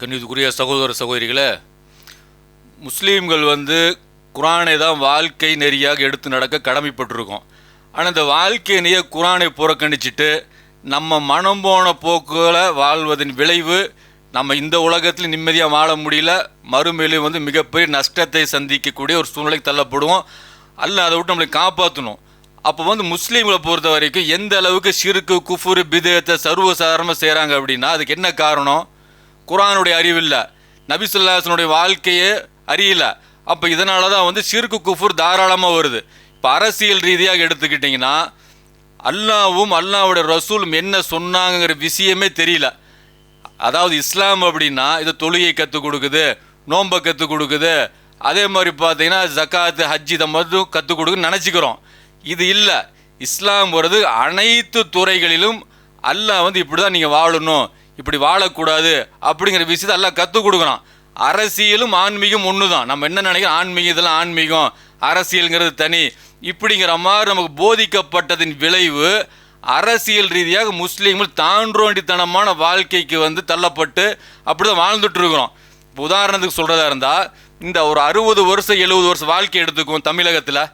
கண்ணியத்துக்குரிய சகோதர சகோதரிகளே முஸ்லீம்கள் வந்து குரானை தான் வாழ்க்கை நெறியாக எடுத்து நடக்க கடமைப்பட்டிருக்கோம். ஆனால் இந்த வாழ்க்கை நெறிய குரானை புறக்கணிச்சிட்டு நம்ம மனம் போன போக்குகளை வாழ்வதன் விளைவு நம்ம இந்த உலகத்தில் நிம்மதியாக வாழ முடியல மறுமையிலும் வந்து மிகப்பெரிய நஷ்டத்தை சந்திக்கக்கூடிய ஒரு சூழ்நிலைக்கு தள்ளப்படுவோம். அல்ல அதை விட்டு நம்மளை காப்பாற்றணும் அப்போ வந்து முஸ்லீம்களை பொறுத்த வரைக்கும் எந்த அளவுக்கு சிறுக்கு குஃபுரு பிதத்தை சர்வசாதாரணமாக செய்கிறாங்க அப்படின்னா அதுக்கு என்ன காரணம்? குரானுடைய அறிவில்லை நபிசுல்லாசனுடைய வாழ்க்கையே அறியல. அப்போ இதனால தான் வந்து சிறுக்கு குஃபுர் தாராளமாக வருது. இப்போ அரசியல் ரீதியாக எடுத்துக்கிட்டிங்கன்னா அல்லாவும் அல்லாவுடைய ரசூலும் என்ன சொன்னாங்கங்கிற விஷயமே தெரியல. அதாவது இஸ்லாம் அப்படின்னா இது தொழுகை கற்றுக் கொடுக்குது நோன்பை கற்றுக் கொடுக்குது. அதே மாதிரி பார்த்தீங்கன்னா ஜக்காத்து ஹஜ் இதை மட்டும் கற்றுக் கொடுக்குன்னு நினச்சிக்கிறோம். இது இல்லை. இஸ்லாம் போகிறது அனைத்து துறைகளிலும் அல்லாஹ் வந்து இப்படி தான் நீங்கள் வாழணும். இப்படி வாழக்கூடாது அப்படிங்கிற விஷயத்தை எல்லாம் கற்றுக் கொடுக்குறான் அரசியலும் ஆன்மீகம் ஒன்று தான் நம்ம என்ன நினைக்கிறோம்? ஆன்மீகம் இதெல்லாம் ஆன்மீகம். அரசியலுங்கிறது தனி. இப்படிங்கிற மாதிரி நமக்கு போதிக்கப்பட்டதின் விளைவு அரசியல் ரீதியாக முஸ்லீம்கள் தாண்டோண்டித்தனமான வாழ்க்கைக்கு வந்து தள்ளப்பட்டு அப்படி தான் வாழ்ந்துட்டு இருக்கிறோம் இப்போ உதாரணத்துக்கு சொல்கிறதா இருந்தால் இந்த ஒரு அறுபது வருஷம் எழுபது வருஷம் வாழ்க்கை எடுத்துக்கும் தமிழகத்தில்.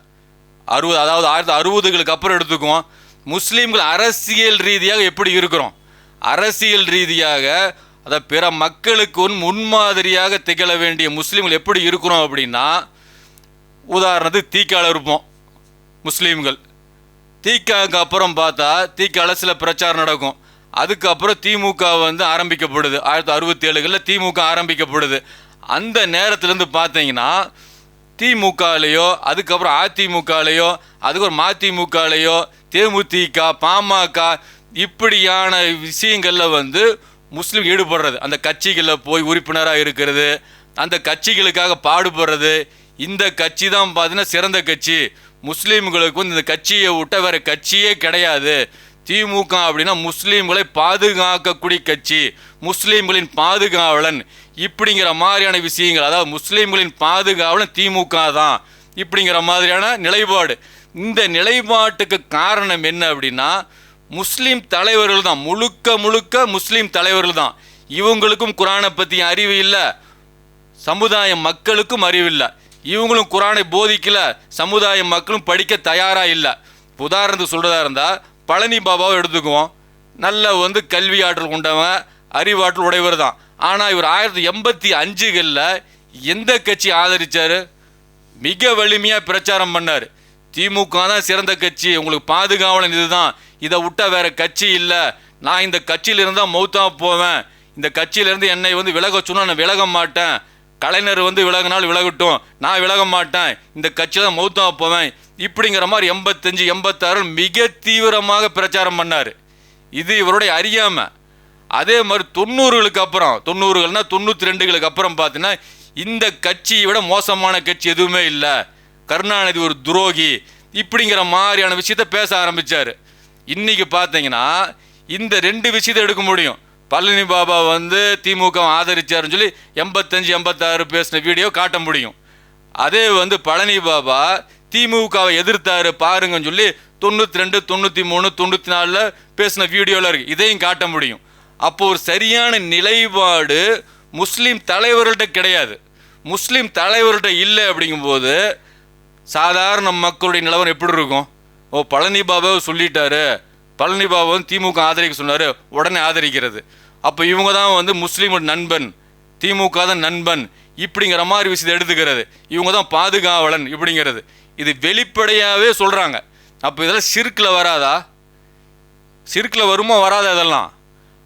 அறுபது அதாவது ஆயிரத்தி அறுபதுகளுக்கு அப்புறம் எடுத்துக்குவோம். முஸ்லீம்கள் அரசியல் ரீதியாக எப்படி இருக்கிறோம்? அரசியல் ரீதியாக அதை பிற மக்களுக்கு ஒரு முன்மாதிரியாக திகழ வேண்டிய முஸ்லீம்கள் எப்படி இருக்கிறோம் அப்படின்னா உதாரணத்துக்கு தீக்கால இருப்போம் முஸ்லீம்கள். தீக்காவுக்கு அப்புறம் பார்த்தா தீக்கால சில பிரச்சாரம் நடக்கும். அதுக்கப்புறம் திமுக வந்து ஆரம்பிக்கப்படுது. ஆயிரத்தி அறுபத்தி ஏழுகளில் திமுக ஆரம்பிக்கப்படுது. அந்த நேரத்துலேருந்து பார்த்தீங்கன்னா திமுகலையோ அதுக்கப்புறம் அதிமுகலையோ அதுக்கு ஒரு மதிமுகலையோ தேமுதிக பாமக இப்படியான விஷயங்களில் வந்து முஸ்லீம் ஈடுபடுறது. அந்த கட்சிகளில் போய் உறுப்பினராக இருக்கிறது. அந்த கட்சிகளுக்காக பாடுபடுறது. இந்த கட்சி தான் பார்த்தீங்கன்னா சிறந்த கட்சி. முஸ்லீம்களுக்கு வந்து இந்த கட்சியை விட்ட வேற கட்சியே கிடையாது. திமுக அப்படின்னா முஸ்லீம்களை பாதுகாக்கக்கூடிய கட்சி. முஸ்லீம்களின் பாதுகாவலன். இப்படிங்கிற மாதிரியான விஷயங்கள் அதாவது முஸ்லீம்களின் பாதுகாவலன் திமுக தான். இப்படிங்கிற மாதிரியான நிலைப்பாடு. இந்த நிலைப்பாட்டுக்கு காரணம் என்ன அப்படின்னா முஸ்லீம் தலைவர்கள் தான். முழுக்க முழுக்க முஸ்லீம் தலைவர்கள் தான். இவங்களுக்கும் குரானை பற்றி அறிவு இல்லை. சமுதாய மக்களுக்கும் அறிவில்லை இவங்களும் குரானை போதிக்கல. சமுதாய மக்களும் படிக்க தயாராக இல்லை. உதாரணத்துக்கு சொல்கிறதா இருந்தால் பழனி பாபாவை எடுத்துக்குவோம். நல்ல வந்து கல்வி ஆற்றல் கொண்டவன் அறிவாற்றல் உடையவர் தான். ஆனால் இவர் ஆயிரத்தி எண்பத்தி அஞ்சுகளில் எந்த கட்சி ஆதரித்தார் மிக வலிமையாக பிரச்சாரம் பண்ணார். திமுக தான் சிறந்த கட்சி. உங்களுக்கு பாதுகாவலன் இதுதான். இதை விட்டா வேற கட்சி இல்லை. நான் இந்த கட்சியிலிருந்து தான் மௌத்தாக போவேன். இந்த கட்சியிலேருந்து என்னை வந்து விலக சொன்னால் நான் விலக மாட்டேன். கலைஞர் வந்து விலகினால் விலகட்டும். நான் விலக மாட்டேன். இந்த கட்சியில் தான் மௌத்தமாக போவேன். இப்படிங்கிற மாதிரி எண்பத்தஞ்சு எண்பத்தாறு மிக தீவிரமாக பிரச்சாரம் பண்ணார். இது இவருடைய அறியாமை. அதே மாதிரி தொண்ணூறுகளுக்கு அப்புறம் தொண்ணூறுகள்னா தொண்ணூற்றி ரெண்டுகளுக்கு அப்புறம் பார்த்தீங்கன்னா இந்த கட்சியை விட மோசமான கட்சி எதுவுமே இல்லை. கருணாநிதி ஒரு துரோகி. இப்படிங்கிற மாதிரியான விஷயத்த பேச ஆரம்பித்தார் இன்றைக்கி பார்த்தீங்கன்னா இந்த ரெண்டு விஷயத்தை எடுக்க முடியும். பழனி பாபா வந்து திமுக ஆதரிச்சாருன்னு சொல்லி எண்பத்தஞ்சு எண்பத்தாறு பேசின வீடியோ காட்ட முடியும். அதே வந்து பழனி பாபா திமுகவை எதிர்த்தாரு பாருங்கன்னு சொல்லி தொண்ணூற்றி ரெண்டு தொண்ணூற்றி மூணு தொண்ணூற்றி நாலில் பேசின வீடியோவில் இருக்குது இதையும் காட்ட முடியும். அப்போது ஒரு சரியான நிலைப்பாடு முஸ்லீம் தலைவர்கள்ட்ட கிடையாது. முஸ்லீம் தலைவர்கள்ட்ட இல்லை அப்படிங்கும்போது சாதாரண மக்களுடைய நிலவரம் எப்படி இருக்கும்? ஓ பழனி பாபாவை சொல்லிட்டாரு. பழனி வந்து திமுக ஆதரிக்க சொன்னார் உடனே ஆதரிக்கிறது. அப்போ இவங்க தான் வந்து முஸ்லீம் நண்பன். திமுக தான் நண்பன். இப்படிங்கிற மாதிரி விஷயத்தை எடுத்துக்கிறது. இவங்க தான் பாதுகாவலன் இப்படிங்கிறது. இது வெளிப்படையாகவே சொல்கிறாங்க அப்போ இதெல்லாம் சிறுக்கில் வராதா? சிறுக்கில் வருமா வராதா இதெல்லாம்?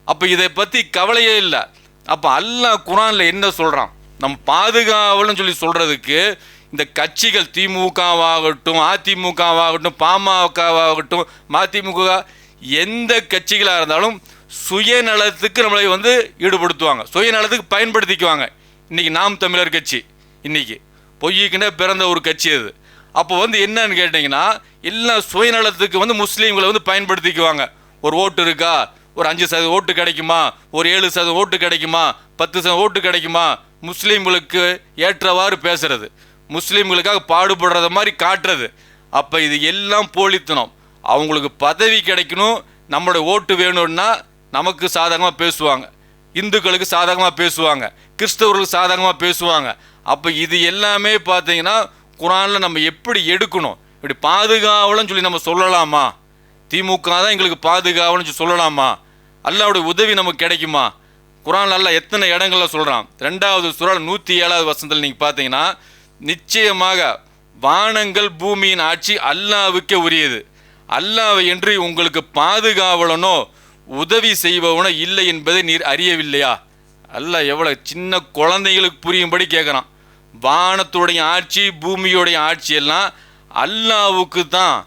அப்போ இதை பற்றி கவலையே இல்லை. அப்போ அல்லாஹ் குரானில் என்ன சொல்கிறான் நம்ம பாதுகாவல்னு சொல்லி சொல்கிறதுக்கு இந்த கட்சிகள் திமுகவாகட்டும் அதிமுகவாகட்டும் பாமகவாகட்டும் மதிமுக எந்த கட்சிகளாக இருந்தாலும் சுயநலத்துக்கு நம்மளை வந்து ஈடுபடுத்துவாங்க. சுயநலத்துக்கு பயன்படுத்திக்குவாங்க. இன்றைக்கி நாம் தமிழர் கட்சி இன்றைக்கி பொய்யுக்குன்னே பிறந்த ஒரு கட்சி அது. அப்போ வந்து என்னன்னு கேட்டிங்கன்னா எல்லாம் சுயநலத்துக்கு வந்து முஸ்லீம்களை வந்து பயன்படுத்திக்குவாங்க. ஒரு ஓட்டு இருக்கா? ஒரு அஞ்சு சதவீதம் ஓட்டு கிடைக்குமா? ஒரு ஏழு சதவீதம் ஓட்டு கிடைக்குமா? பத்து சதவீதம் ஓட்டு கிடைக்குமா? முஸ்லீம்களுக்கு ஏற்றவாறு பேசுறது. முஸ்லீம்களுக்காக பாடுபடுறத மாதிரி காட்டுறது. அப்போ இது எல்லாம் போலித்தனம். அவங்களுக்கு பதவி கிடைக்கணும் நம்மளுடைய ஓட்டு வேணும்னா நமக்கு சாதகமாக பேசுவாங்க. இந்துக்களுக்கு சாதகமாக பேசுவாங்க. கிறிஸ்தவர்களுக்கு சாதகமாக பேசுவாங்க. அப்போ இது எல்லாமே பார்த்தீங்கன்னா குரானில் நம்ம எப்படி எடுக்கணும்? இப்படி பாதுகாவலன்னு சொல்லி நம்ம சொல்லலாமா? திமுக தான் எங்களுக்கு பாதுகாவலன்னு சொல்லி சொல்லலாமா? அல்லாவுடைய உதவி நமக்கு கிடைக்குமா? குரான் அல்ல எத்தனை இடங்கள்ல சொல்கிறான் ரெண்டாவது சுறால் நூற்றி ஏழாவது வசனத்தில் நீங்கள் பார்த்தீங்கன்னா நிச்சயமாக வானங்கள் பூமியின் ஆட்சி அல்லாவுக்கே உரியது. அல்லாவை என்று உங்களுக்கு பாதுகாவலனோ உதவி செய்பவனோ இல்லை என்பதை நீர் அறியவில்லையா? அல்ல எவ்வளோ சின்ன குழந்தைகளுக்கு புரியும்படி கேட்குறான். வானத்துடைய ஆட்சி பூமியோடைய ஆட்சி எல்லாம் அல்லாவுக்கு தான்.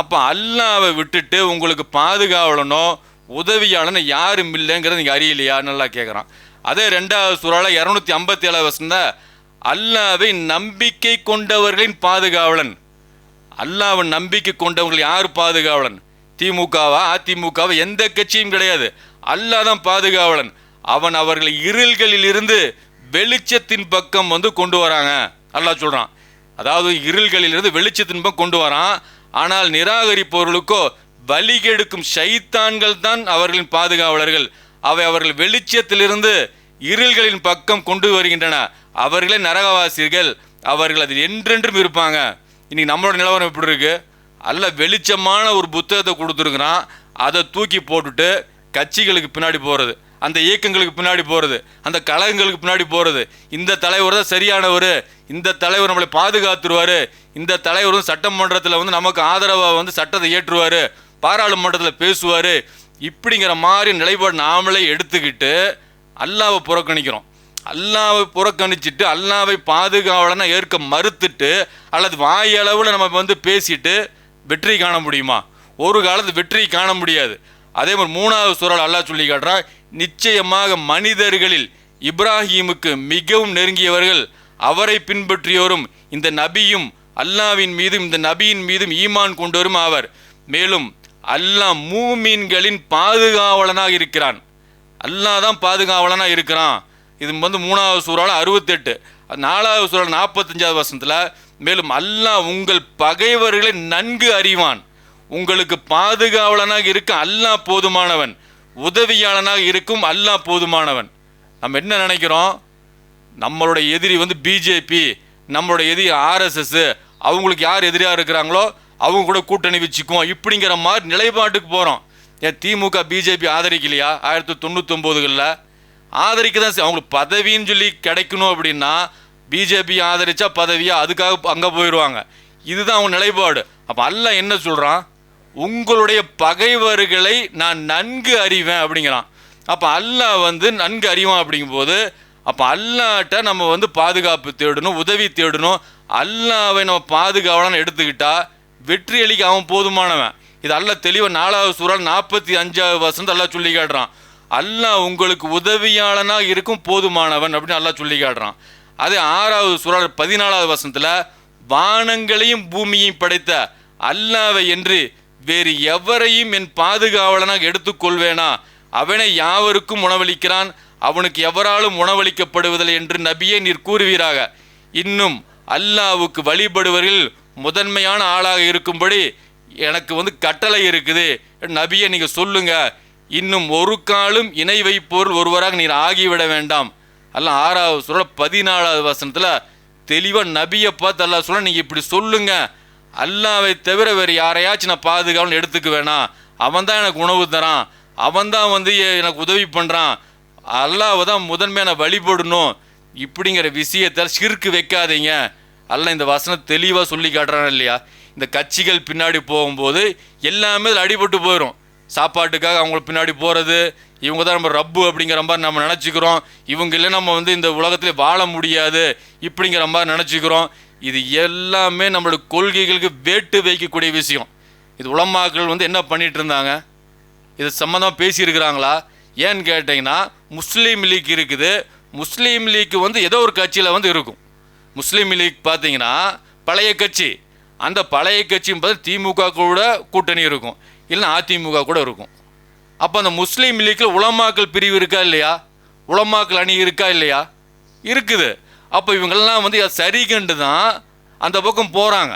அப்போ அல்லாவை விட்டுட்டு உங்களுக்கு பாதுகாவலனோ உதவியாளனோ யாரும் இல்லைங்கிறத நீங்கள் அறியலையா நல்லா கேட்குறான். அதே ரெண்டாவது சூறால இரநூத்தி ஐம்பத்தி ஏழாவது வசந்த அல்லாவை நம்பிக்கை கொண்டவர்களின் பாதுகாவலன். அல்லாவை நம்பிக்கை கொண்டவங்களை யார் பாதுகாவலன்? திமுகவா அதிமுகவா? எந்த கட்சியும் கிடையாது. அல்லாஹ் தான் பாதுகாவலன். அவன் அவர்களை இருள்களில் இருந்து வெளிச்சத்தின் பக்கம் வந்து கொண்டு வராங்க. அல்லாஹ் சொல்கிறான் அதாவது இருள்களில் இருந்து வெளிச்சத்தின் பக்கம் கொண்டு வரான். ஆனால் நிராகரிப்பவர்களுக்கோ வழி கெடுக்கும் சைத்தான்கள் தான் அவர்களின் பாதுகாவலர்கள். அவை அவர்கள் வெளிச்சத்திலிருந்து இருள்களின் பக்கம் கொண்டு வருகின்றன. அவர்களே நரகவாசிகள். அவர்கள் அதில் என்றென்றும் இருப்பாங்க. இன்றைக்கி நம்மளோட நிலவரம் எப்படி இருக்குது அல்ல வெளிச்சமான ஒரு புத்தகத்தை கொடுத்துருக்குறான். அதை தூக்கி போட்டுட்டு கட்சிகளுக்கு பின்னாடி போகிறது அந்த இயக்கங்களுக்கு பின்னாடி போகிறது அந்த கழகங்களுக்கு பின்னாடி போகிறது இந்த தலைவர் தான் சரியானவர். இந்த தலைவர் நம்மளை பாதுகாத்துருவார். இந்த தலைவர் வந்து சட்டமன்றத்தில் வந்து நமக்கு ஆதரவாக வந்து சட்டத்தை ஏற்றுவார். பாராளுமன்றத்தில் பேசுவார். இப்படிங்கிற மாதிரி நிலைப்பாடு நாமளே எடுத்துக்கிட்டு அல்லாவை புறக்கணிக்கிறோம். அல்லாவை புறக்கணிச்சிட்டு அல்லாவை பாதுகாவலனை ஏற்க மறுத்துட்டு அல்லது வாயளவில் நம்ம வந்து பேசிட்டு வெற்றி காண முடியுமா? ஒரு காலத்து வெற்றி காண முடியாது. அதே மாதிரி மூணாவது சூழல் அல்லாஹ் சொல்லி காட்டுறான் நிச்சயமாக மனிதர்களில் இப்ராஹீமுக்கு மிகவும் நெருங்கியவர்கள் அவரை பின்பற்றியோரும் இந்த நபியும் அல்லாவின் மீதும் இந்த நபியின் மீதும் ஈமான் கொண்டோரும் ஆவர். மேலும் அல்லாஹ் மூமீன்களின் பாதுகாவலனாக இருக்கிறான். அல்லாஹ் தான் பாதுகாவலனாக இருக்கிறான். இது வந்து மூணாவது சூறால அறுபத்தெட்டு. நாலாவது சூறால் நாற்பத்தஞ்சாவது வசனத்தில் மேலும் அல்லாஹ் உங்கள் பகைவர்களை நன்கு அறிவான். உங்களுக்கு பாதுகாவலனாக இருக்க அல்லாஹ் போதுமானவன். உதவியாளனாக இருக்கும் அல்லாஹ் போதுமானவன். நம்ம என்ன நினைக்கிறோம்? நம்மளுடைய எதிரி வந்து பிஜேபி நம்மளுடைய எதிரி ஆர்எஸ்எஸ் அவங்களுக்கு யார் எதிரியாக இருக்கிறாங்களோ அவங்க கூட கூட்டணி வச்சுக்குவோம். இப்படிங்கிற மாதிரி நிலைப்பாட்டுக்கு போகிறோம் ஏன் திமுக பிஜேபி ஆதரிக்கலையா? ஆயிரத்தி தொண்ணூத்தொம்போதுகளில் ஆதரிக்க தான் அவங்களுக்கு பதவின்னு சொல்லி கிடைக்கணும் அப்படின்னா பிஜேபி ஆதரித்தா பதவியா அதுக்காக அங்கே போயிடுவாங்க இதுதான் அவங்க நிலைப்பாடு. அப்போ அல்லாஹ் என்ன சொல்கிறான் உங்களுடைய பகைவர்களை நான் நன்கு அறிவேன் அப்படிங்கிறான். அப்போ அல்லாஹ் வந்து நன்கு அறிவான் அப்படிங்கும்போது அப்போ அல்லாட்ட நம்ம வந்து பாதுகாப்பு தேடணும் உதவி தேடணும். அல்லாவை நம்ம பாதுகாவலான்னு எடுத்துக்கிட்டா வெற்றி அளிக்க அவன் போதுமானவன். இது அல்ல தெளிவாக நாலாவது சூறால் நாற்பத்தி அஞ்சாவது வசந்த எல்லாம் சொல்லி காட்டுறான். அல்லாஹ் உங்களுக்கு உதவியாளனாக இருக்கும் போதுமானவன் அப்படின்னு அல்லாஹ் சொல்லி காட்டுறான். அதே ஆறாவது சூறால் பதினாலாவது வசனத்தில் வானங்களையும் பூமியையும் படைத்த அல்லாவை என்று வேறு எவரையும் என் பாதுகாவலனாக எடுத்துக்கொள்வேனா? அவனை யாவருக்கும் உணவளிக்கிறான் அவனுக்கு எவராலும் உணவளிக்கப்படுவதில்லை என்று நபியே நீர் கூறுவீராக. இன்னும் அல்லாவுக்கு வழிபடுவதில் முதன்மையான ஆளாக இருக்கும்படி எனக்கு வந்து கட்டளை இருக்குது. நபியை நீங்கள் சொல்லுங்கள் இன்னும் ஒரு காலும் இணை வைப்போர் ஒருவராக நீர் ஆகிவிட வேண்டாம். அல்ல ஆறாவது சொல்ல பதினாலாவது வசனத்தில் தெளிவாக நபியை பார்த்து அல்லா சொல்ல நீங்கள் இப்படி சொல்லுங்க. அல்லாவை தவிர வேறு யாரையாச்சும் நான் பாதுகாவல் எடுத்துக்க வேணாம். அவன் தான் எனக்கு உணவு தரான். அவன் தான் வந்து எனக்கு உதவி பண்ணுறான் அல்லாவை தான் முதன்மையான வழிபடணும். இப்படிங்கிற விஷயத்தை சிறுக்கு வைக்காதீங்க. அல்ல இந்த வசனம் தெளிவாக சொல்லி காட்டுறான் இல்லையா? இந்த கட்சிகள் பின்னாடி போகும்போது எல்லாமே அதில் அடிபட்டு போயிடும் சாப்பாட்டுக்காக அவங்களுக்கு பின்னாடி போகிறது இவங்க தான் நம்ம ரப்பு அப்படிங்கிற மாதிரி நம்ம நினச்சிக்கிறோம். இவங்க இல்லை நம்ம வந்து இந்த உலகத்திலே வாழ முடியாது இப்படிங்கிற மாதிரி நினச்சிக்கிறோம். இது எல்லாமே நம்மளோட கொள்கைகளுக்கு வேட்டு வைக்கக்கூடிய விஷயம். இது உலமாக்கள் வந்து என்ன பண்ணிட்டு இருந்தாங்க? இது சம்மந்தமாக பேசியிருக்கிறாங்களா? ஏன்னு கேட்டிங்கன்னா முஸ்லீம் லீக் இருக்குது. முஸ்லீம் லீக் வந்து ஏதோ ஒரு கட்சியில் வந்து இருக்கும். முஸ்லீம் லீக் பார்த்தீங்கன்னா பழைய கட்சி. அந்த பழைய கட்சியும் பார்த்து திமுக கூட கூட்டணி இருக்கும். இல்லைன்னா அதிமுக கூட இருக்கும். அப்போ அந்த முஸ்லீம் லீக்கில் உலமாக்கல் பிரிவு இருக்கா இல்லையா? உலமாக்கல் அணி இருக்கா இல்லையா? இருக்குது. அப்போ இவங்கெல்லாம் வந்து சரிகண்டு தான் அந்த பக்கம் போகிறாங்க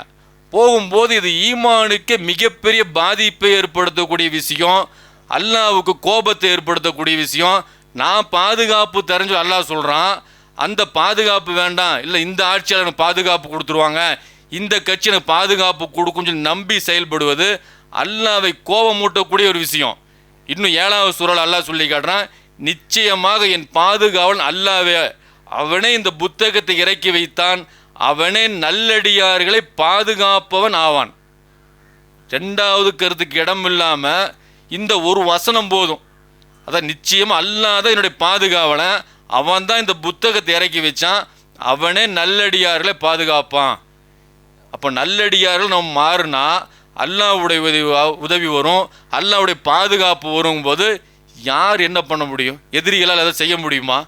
போகும்போது இது ஈமானுக்கு மிகப்பெரிய பாதிப்பை ஏற்படுத்தக்கூடிய விஷயம். அல்லாவுக்கு கோபத்தை ஏற்படுத்தக்கூடிய விஷயம். நான் பாதுகாப்பு தெரிஞ்சு அல்லாஹ் சொல்கிறான் அந்த பாதுகாப்பு வேண்டாம். இல்லை இந்த ஆட்சியாளர் பாதுகாப்பு கொடுத்துருவாங்க. இந்த கட்சி எனக்கு பாதுகாப்பு கொடுக்கும் சொல்லி நம்பி செயல்படுவது அல்லாவை கோபமூட்டக்கூடிய ஒரு விஷயம். இன்னும் ஏழாவது சூழல் அல்லாஹ் சொல்லி காட்டுறான் நிச்சயமாக என் பாதுகாவலன் அல்லாவே அவனே இந்த புத்தகத்தை இறக்கி வைத்தான் அவனே நல்லடியார்களை பாதுகாப்பவன் ஆவான். ரெண்டாவது கருத்துக்கு இடம் இல்லாமல் இந்த ஒரு வசனம் போதும். அதான் நிச்சயமாக அல்லாத என்னுடைய பாதுகாவலன் அவன் தான் இந்த புத்தகத்தை இறக்கி வச்சான் அவனே நல்லடியார்களை பாதுகாப்பான். அப்போ நல்லடியார்கள் நம்ம மாறினா அல்லாவுடைய உதவி உதவி வரும். அல்லாவுடைய பாதுகாப்பு வரும்போது யார் என்ன பண்ண முடியும்? எதிரிகளால் அதை செய்ய முடியுமா?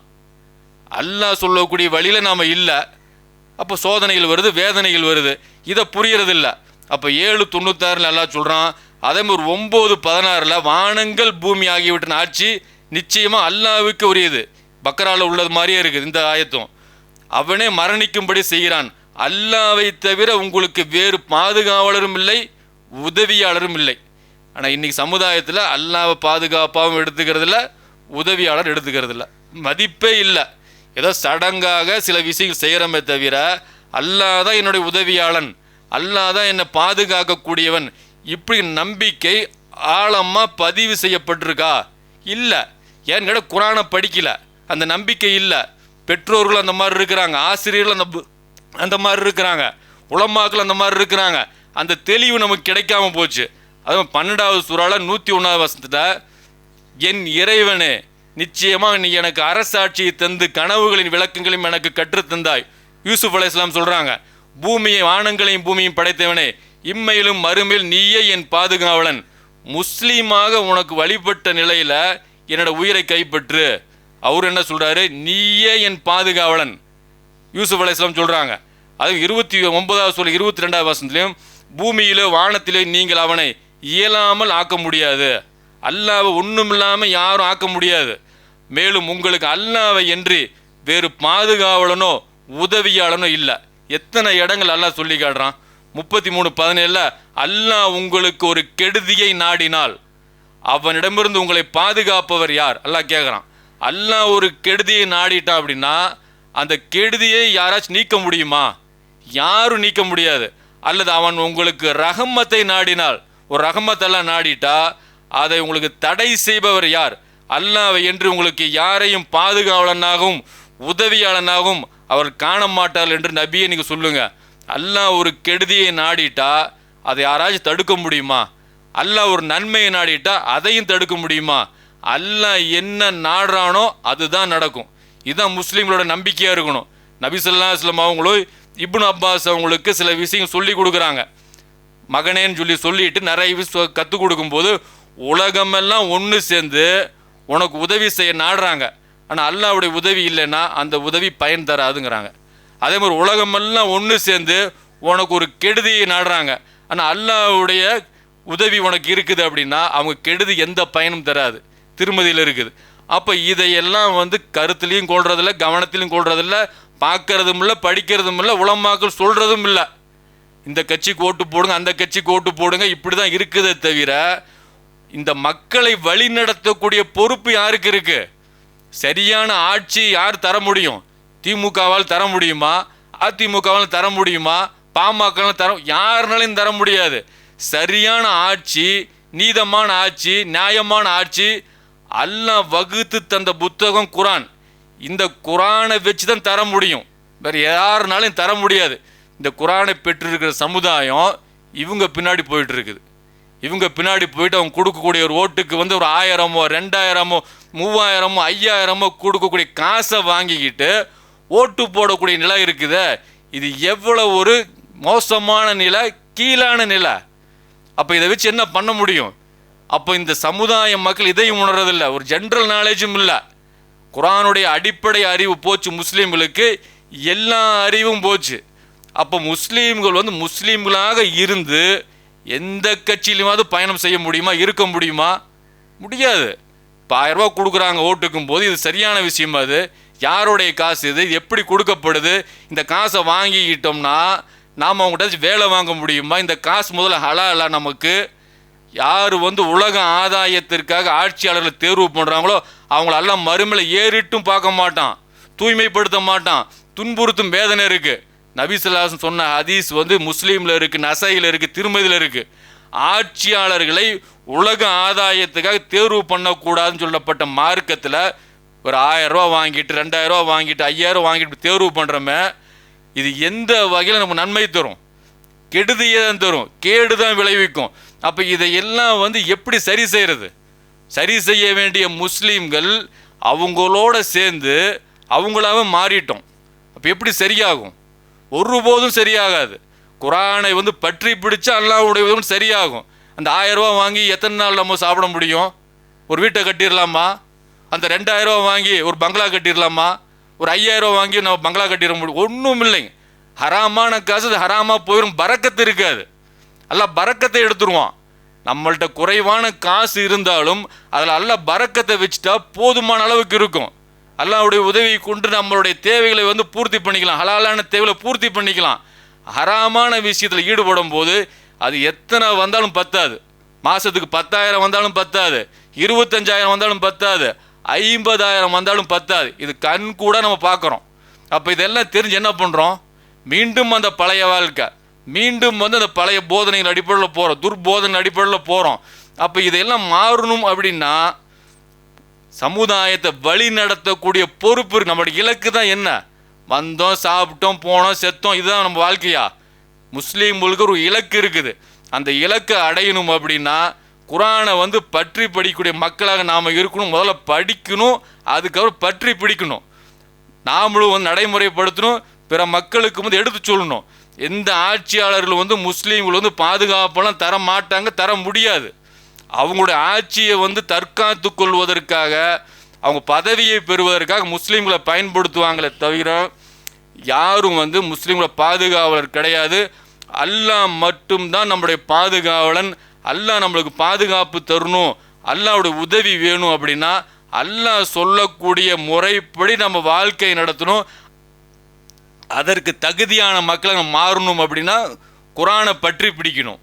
அல்லாஹ் சொல்லக்கூடிய வழியில் நாம் இல்லை. அப்போ சோதனைகள் வருது வேதனைகள் வருது. இதை புரியறதில்ல. அப்போ ஏழு தொண்ணூத்தாறுல நல்லா சொல்கிறான் அதே மாதிரி ஒம்பது பதினாறில் வானங்கள் பூமி ஆகியவற்றின் ஆட்சி நிச்சயமாக அல்லாவுக்கு உரியது. பக்கரால் உள்ளது மாதிரியே இருக்குது இந்த ஆயத்தும். அவனே மரணிக்கும்படி செய்கிறான். அல்லாவை தவிர உங்களுக்கு வேறு பாதுகாவலரும் இல்லை. உதவியாளரும் இல்லை. ஆனால் இன்னைக்கு சமுதாயத்தில் அல்லாவை பாதுகாப்பாகவும் எடுத்துக்கிறதில்ல உதவியாளர் எடுத்துக்கிறதில்ல. மதிப்பே இல்லை. ஏதோ சடங்காக சில விஷயங்கள் செய்கிறோமே தவிர அல்லாஹ் தான் என்னுடைய உதவியாளன் அல்லாஹ் தான் என்னை பாதுகாக்கக்கூடியவன். இப்படி நம்பிக்கை ஆழமாக பதிவு செய்யப்பட்டிருக்கா? இல்லை. ஏன்னு கேட்டால் குரானை படிக்கல. அந்த நம்பிக்கை இல்லை. பெற்றோர்கள் அந்த மாதிரி இருக்கிறாங்க ஆசிரியர்கள் அந்த பு- அந்த மாதிரி இருக்கிறாங்க உளமாக்கள் அந்த மாதிரி இருக்கிறாங்க. அந்த தெளிவு நமக்கு கிடைக்காம போச்சு. அதுவும் பன்னெண்டாவது சூறால நூற்றி ஒன்றாவது வசனத்தில் என் இறைவனே நிச்சயமாக நீ எனக்கு அரசாட்சியை தந்து கனவுகளின் விளக்கங்களையும் எனக்கு கற்றுத் தந்தாய். யூசுப் அலை இஸ்லாம் சொல்கிறாங்க பூமியை வானங்களையும் பூமியும் படைத்தவனே இம்மையிலும் மறுமையில் நீயே என் பாதுகாவலன். முஸ்லீமாக உனக்கு வழிபட்ட நிலையில் என்னோட உயிரை கைப்பற்று. அவர் என்ன சொல்கிறாரு நீயே என் பாதுகாவலன். யூசுப் அலை இஸ்லாம் சொல்கிறாங்க அது இருபத்தி ஒன்பதாவது சொல்ல இருபத்தி ரெண்டாவது வருஷத்துலேயும் பூமியிலோ வானத்திலே நீங்கள் அவனை இயலாமல் ஆக்க முடியாது. அல்லாவை ஒன்றுமில்லாமல் யாரும் ஆக்க முடியாது. மேலும் உங்களுக்கு அல்லாவை என்று வேறு பாதுகாவலனோ உதவியாளனோ இல்லை. எத்தனை இடங்கள் அல்லாஹ் சொல்லி காட்டுறான்? முப்பத்தி மூணு பதினேழில் அல்லாஹ் உங்களுக்கு ஒரு கெடுதியை நாடினால் அவனிடமிருந்து உங்களை பாதுகாப்பவர் யார்? அல்லாஹ் கேட்குறான் அல்லாஹ் ஒரு கெடுதியை நாடிட்டான் அப்படின்னா அந்த கெடுதியை யாராச்சும் நீக்க முடியுமா? யாரும் நீக்க முடியாது. அல்லது அவன் உங்களுக்கு ரஹமத்தை நாடினால் ஒரு ரஹமத்தெல்லாம் நாடிட்டா அதை உங்களுக்கு தடை செய்பவர் யார்? அல்லாவை என்று உங்களுக்கு யாரையும் பாதுகாவலனாகவும் உதவியாளனாகவும் அவர் காண மாட்டார் என்று நபியை நீங்கள் சொல்லுங்க. அல்லாஹ் ஒரு கெடுதியை நாடிட்டா அதை யாராச்சும் தடுக்க முடியுமா? அல்லாஹ் ஒரு நன்மையை நாடிட்டா அதையும் தடுக்க முடியுமா? அல்லாஹ் என்ன நாடுறானோ அதுதான் நடக்கும். இதுதான் முஸ்லீம்களோட நம்பிக்கையாக இருக்கணும். நபி ஸல்லல்லாஹு அவங்களும் இப்னு அப்பாஸ் அவங்களுக்கு சில விஷயம் சொல்லி கொடுக்குறாங்க. மகனேன்னு சொல்லி சொல்லிட்டு நிறைய விஷயம் கற்றுக் கொடுக்கும்போது உலகமெல்லாம் ஒன்று சேர்ந்து உனக்கு உதவி செய்ய நாடுறாங்க. ஆனால் அல்லாவுடைய உதவி இல்லைன்னா அந்த உதவி பயன் தராதுங்கிறாங்க. அதே மாதிரி உலகமெல்லாம் ஒன்று சேர்ந்து உனக்கு ஒரு கெடுதியை நாடுறாங்க. ஆனால் அல்லாவுடைய உதவி உனக்கு இருக்குது அப்படின்னா அவங்க கெடுதி எந்த பயனும் தராது. திருமதியில் இருக்குது. அப்போ இதையெல்லாம் வந்து கருத்துலையும் கொள்றதில்ல கவனத்திலையும் கொள்றதில்ல பார்க்கறதும் இல்லை படிக்கிறதும் இல்லை உளமாக்கள் சொல்கிறதும் இல்லை. இந்த கட்சிக்கு ஓட்டு போடுங்க அந்த கட்சிக்கு ஓட்டு போடுங்க இப்படி தான் இருக்குதே தவிர இந்த மக்களை வழிநடத்தக்கூடிய பொறுப்பு யாருக்கு இருக்குது சரியான ஆட்சி யார் தர முடியும்? திமுகவால் தர முடியுமா? அதிமுகவால் தர முடியுமா? பாமகவால் தர யாருனாலையும் தர முடியாது. சரியான ஆட்சி நீதமான ஆட்சி நியாயமான ஆட்சி எல்லாம் வகுத்து தந்த புத்தகம் குரான். இந்த குரானை வச்சு தான் தர முடியும். வேறு யாருனாலையும் தர முடியாது. இந்த குரானை பெற்றிருக்கிற சமுதாயம் இவங்க பின்னாடி போயிட்டு இருக்குது இவங்க பின்னாடி போயிட்டு அவங்க கொடுக்கக்கூடிய ஒரு ஓட்டுக்கு வந்து ஒரு ஆயிரமோ ரெண்டாயிரமோ மூவாயிரமோ ஐயாயிரமோ கொடுக்கக்கூடிய காசை வாங்கிக்கிட்டு ஓட்டு போடக்கூடிய நிலை இருக்குதே. இது எவ்வளோ ஒரு மோசமான நிலை கீழான நிலை. அப்போ இதை வச்சு என்ன பண்ண முடியும்? அப்போ இந்த சமுதாய மக்கள் இதையும் உணர்றதில்லை. ஒரு ஜென்ரல் நாலேஜும் இல்லை. குரானுடைய அடிப்படை அறிவு போச்சு முஸ்லீம்களுக்கு எல்லா அறிவும் போச்சு. அப்போ முஸ்லீம்கள் வந்து முஸ்லீம்களாக இருந்து எந்த கட்சியிலுமாவது பயணம் செய்ய முடியுமா இருக்க முடியுமா? முடியாது. இப்போ ஆயிரம் கொடுக்குறாங்க ஓட்டுக்கும் போது இது சரியான விஷயமா அது? யாருடைய காசு இது? இது எப்படி கொடுக்கப்படுது? இந்த காசை வாங்கிக்கிட்டோம்னா நாம் அவங்ககிட்ட வேலை வாங்க முடியுமா? இந்த காசு முதல்ல ஹலாலா நமக்கு. யார் வந்து உலக ஆதாயத்திற்காக ஆட்சியாளர்களை தேர்வு பண்ணுறாங்களோ அவங்கள எல்லாம் மறுமையில் ஏறிட்டும் பார்க்க மாட்டான். தூய்மைப்படுத்த மாட்டான். துன்புறுத்தும் வேதனை இருக்குது நபிசுல்லாசன் சொன்ன ஹதீஸ் வந்து முஸ்லீமில் இருக்குது நசையில் இருக்குது திருமதியில் இருக்குது ஆட்சியாளர்களை உலக ஆதாயத்துக்காக தேர்வு பண்ணக்கூடாதுன்னு சொல்லப்பட்ட மார்க்கத்தில் ஒரு ஆயரூவா வாங்கிட்டு ரெண்டாயிரரூவா வாங்கிட்டு ஐயாயிரம் வாங்கிட்டு தேர்வு பண்ணுறோமே இது எந்த வகையில் நமக்கு நன்மை தரும்? கெடுதியை தான் தரும். கேடு தான் விளைவிக்கும். அப்போ இதையெல்லாம் வந்து எப்படி சரி செய்கிறது சரி செய்ய வேண்டிய முஸ்லீம்கள் அவங்களோட சேர்ந்து அவங்களாவே மாறிட்டோம். அப்போ எப்படி சரியாகும்? ஒருபோதும் சரியாகாது. குரானை வந்து பற்றி பிடிச்சா அல்லாவுடைய உதவி சரியாகும். அந்த ஆயிரம் வாங்கி எத்தனை நாள் நம்ம சாப்பிட முடியும்? ஒரு வீட்டை கட்டிடலாமா? அந்த ரெண்டாயிரரூபா வாங்கி ஒரு பங்களா கட்டிடலாமா? ஒரு ஐயாயிரம் வாங்கி நம்ம பங்களா கட்டிட முடியும். ஒன்றும் இல்லைங்க. ஹராமான காசு அது ஹராமாக போயிடும் பறக்கத்து இருக்காது. அல்ல பறக்கத்தை எடுத்துருவான். நம்மள்கிட்ட குறைவான காசு இருந்தாலும் அதில் அல்ல பறக்கத்தை வச்சுட்டா போதுமான அளவுக்கு இருக்கும். அல்லாவுடைய உதவி கொண்டு நம்மளுடைய தேவைகளை வந்து பூர்த்தி பண்ணிக்கலாம். ஹலாலான தேவைகளை பூர்த்தி பண்ணிக்கலாம். ஹராமான விஷயத்தில் ஈடுபடும் போது அது எத்தனை வந்தாலும் பத்தாது. மாதத்துக்கு பத்தாயிரம் வந்தாலும் பத்தாது. இருபத்தஞ்சாயிரம் வந்தாலும் பத்தாது. ஐம்பதாயிரம் வந்தாலும் பத்தாது. இது கண் கூட நம்ம பார்க்குறோம். அப்போ இதெல்லாம் தெரிஞ்சு என்ன பண்ணுறோம் மீண்டும் அந்த பழைய வாழ்க்கை. மீண்டும் வந்து அந்த பழைய போதனைகள் அடிப்படையில் போகிறோம் துர்போதனை அடிப்படையில் போகிறோம் அப்போ இதையெல்லாம் மாறணும் அப்படின்னா சமுதாயத்தை வழி நடத்தக்கூடிய பொறுப்பு நம்மளுடைய இலக்கு தான் என்ன? வந்தோம் சாப்பிட்டோம் போனோம் செத்தோம். இதுதான் நம்ம வாழ்க்கையா? முஸ்லீம்களுக்கு ஒரு இலக்கு இருக்குது. அந்த இலக்கை அடையணும் அப்படின்னா குரானை வந்து பற்றி படிக்கக்கூடிய மக்களாக நாம் இருக்கணும். முதல்ல படிக்கணும் அதுக்கப்புறம் பற்றி பிடிக்கணும். நாமளும் வந்து நடைமுறைப்படுத்தணும். பிற மக்களுக்கு வந்து எடுத்து சொல்லணும். எந்த ஆட்சியாளர்கள் வந்து முஸ்லீம்கள் வந்து பாதுகாப்பெல்லாம் தர மாட்டாங்க தர முடியாது. அவங்களுடைய ஆட்சியை வந்து தற்காத்து கொள்வதற்காக அவங்க பதவியை பெறுவதற்காக முஸ்லீம்களை பயன்படுத்துவாங்களே தவிர யாரும் வந்து முஸ்லீம்களை பாதுகாவலர் கிடையாது. அல்லாஹ் மட்டும்தான் நம்முடைய பாதுகாவலன். அல்லாஹ் நம்மளுக்கு பாதுகாப்பு தரணும். அல்லாவுடைய உதவி வேணும் அப்படின்னா அல்லாஹ் சொல்லக்கூடிய முறைப்படி நம்ம வாழ்க்கை நடத்தணும். அதற்கு தகுதியான மக்களை மாறணும் அப்படின்னா குரானை பற்றி பிடிக்கணும்.